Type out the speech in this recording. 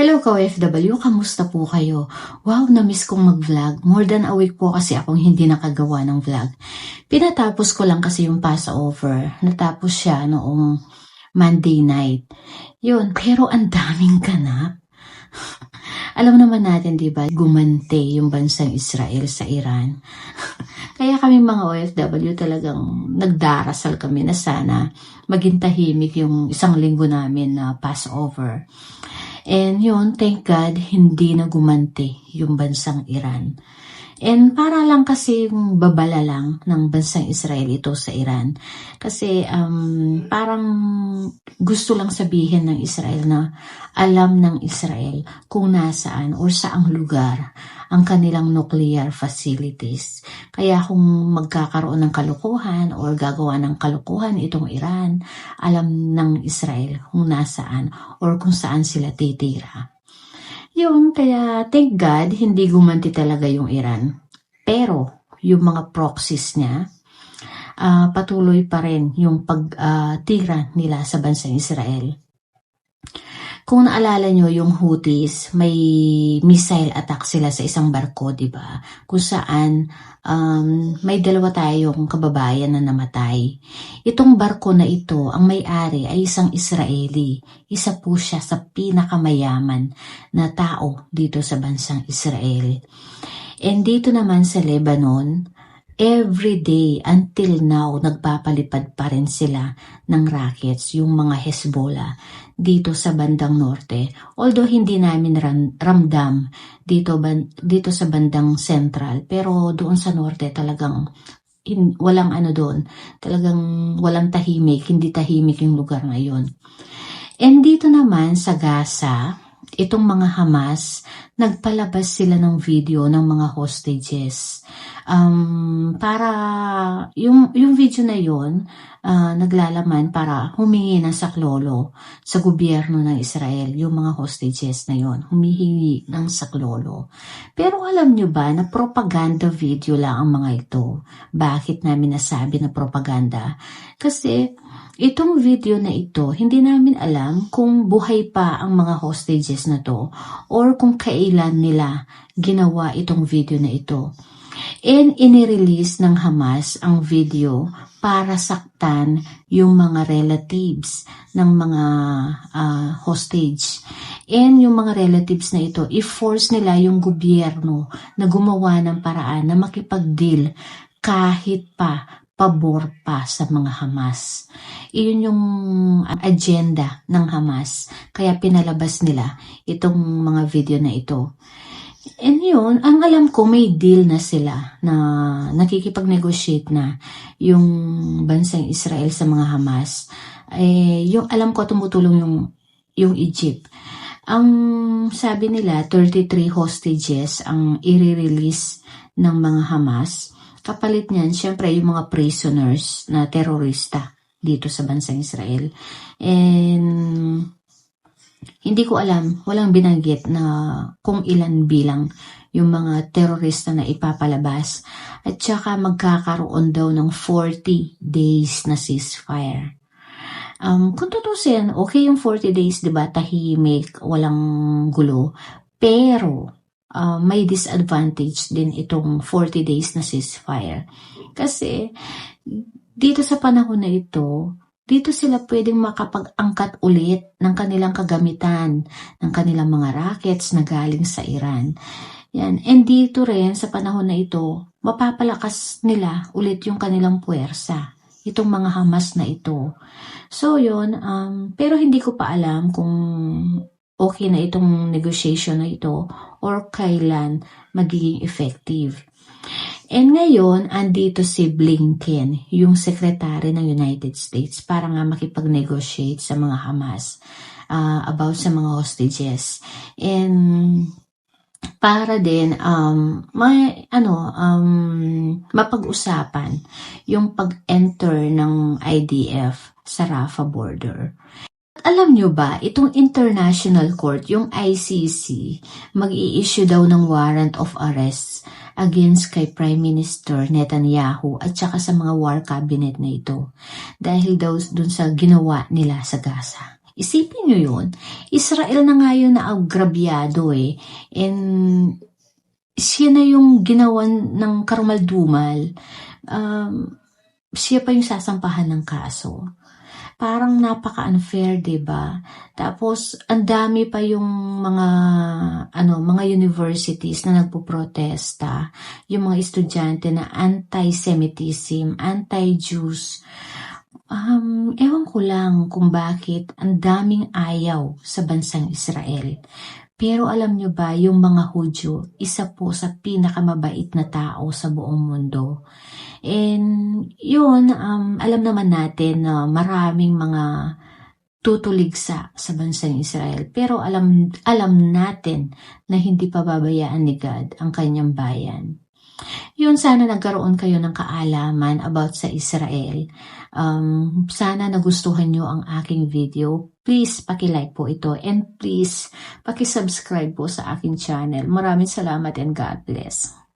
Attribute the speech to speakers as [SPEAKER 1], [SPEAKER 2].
[SPEAKER 1] Hello ka-OFW, kamusta po kayo? Wow, na-miss kong mag-vlog. More than a week po kasi akong hindi nakagawa ng vlog. Pinatapos ko lang kasi yung Passover. Natapos siya noong Monday night. Yun, pero ang daming ganap. Alam naman natin, di ba, gumante yung bansang Israel sa Iran. Kaya kami mga OFW talagang nagdarasal kami na sana maging tahimik yung isang linggo namin na Passover. And yun, thank God, hindi na gumante yung bansang Iran. And para lang kasi babala lang ng bansang Israel ito sa Iran. Kasi um, parang gusto lang sabihin ng Israel na alam ng Israel kung nasaan o saang lugar ang kanilang nuclear facilities. Kaya kung magkakaroon ng kalukuhan o gagawa ng kalukuhan itong Iran, alam ng Israel kung nasaan or kung saan sila titira. Yun, kaya thank God, hindi gumanti talaga yung Iran. Pero, yung mga proxies niya, uh, patuloy pa rin yung pagtira uh, nila sa bansang Israel. Kung naalala nyo yung Houthis, may missile attack sila sa isang barko, di ba? Kung saan um, may dalawa tayong kababayan na namatay. Itong barko na ito, ang may-ari ay isang Israeli. Isa po siya sa pinakamayaman na tao dito sa bansang Israel. And dito naman sa Lebanon, every day until now, nagpapalipad pa rin sila ng rockets, yung mga Hezbollah, dito sa bandang norte. Although hindi namin ram, ramdam dito, ban, dito sa bandang central, pero doon sa norte talagang in, walang ano doon, talagang walang tahimik, hindi tahimik yung lugar ngayon. And dito naman sa Gaza, itong mga Hamas, nagpalabas sila ng video ng mga hostages. Um, para, yung, yung video na yon uh, naglalaman para humingi ng saklolo sa gobyerno ng Israel, yung mga hostages na yon humihingi ng saklolo. Pero alam nyo ba na propaganda video lang ang mga ito? Bakit namin nasabi na propaganda? Kasi Itong video na ito, hindi namin alam kung buhay pa ang mga hostages na to or kung kailan nila ginawa itong video na ito. And inirelease ng Hamas ang video para saktan yung mga relatives ng mga uh, hostage. And yung mga relatives na ito, i-force nila yung gobyerno na gumawa ng paraan na makipag-deal kahit pa pabor pa sa mga Hamas. Iyon yung agenda ng Hamas. Kaya pinalabas nila itong mga video na ito. And yun, ang alam ko may deal na sila na nakikipag-negotiate na yung bansang Israel sa mga Hamas. Eh, yung alam ko tumutulong yung, yung Egypt. Ang sabi nila, 33 hostages ang i-release ng mga Hamas Kapalit niyan, syempre, yung mga prisoners na terorista dito sa bansang Israel. And hindi ko alam, walang binanggit na kung ilan bilang yung mga terorista na ipapalabas. At saka magkakaroon daw ng 40 days na ceasefire. Um, kung tutusin, okay yung 40 days, di ba, tahimik, walang gulo. Pero, uh, may disadvantage din itong 40 days na ceasefire. Kasi dito sa panahon na ito, dito sila pwedeng makapag-angkat ulit ng kanilang kagamitan, ng kanilang mga rockets na galing sa Iran. Yan. And dito rin, sa panahon na ito, mapapalakas nila ulit yung kanilang puwersa. Itong mga Hamas na ito. So, yun. Um, pero hindi ko pa alam kung okay na itong negotiation na ito or kailan magiging effective. And ngayon, andito si Blinken, yung secretary ng United States, para nga makipag-negotiate sa mga Hamas uh, about sa mga hostages. And para din um may ano um mapag-usapan yung pag-enter ng IDF sa Rafah border. Alam nyo ba, itong International Court, yung ICC, mag issue daw ng warrant of arrest against kay Prime Minister Netanyahu at saka sa mga war cabinet na ito dahil daw dun sa ginawa nila sa Gaza. Isipin nyo yun. Israel na nga yun na agrabyado eh. And siya na yung ginawan ng karumaldumal. Um, siya pa yung sasampahan ng kaso. Parang napaka-unfair, 'di ba? Tapos ang dami pa yung mga ano, mga universities na nagpoprotesta, yung mga estudyante na anti-Semitism, anti-Jews. Um, ewan ko lang kung bakit ang daming ayaw sa bansang Israel. Pero alam nyo ba, yung mga Hudyo, isa po sa pinakamabait na tao sa buong mundo. And yun, um, alam naman natin na maraming mga tutuligsa sa bansang Israel. Pero alam, alam natin na hindi pa babayaan ni God ang kanyang bayan. Yun, sana nagkaroon kayo ng kaalaman about sa Israel. Um, sana nagustuhan nyo ang aking video. Please, pakilike po ito. And please, pakisubscribe po sa aking channel. Maraming salamat and God bless.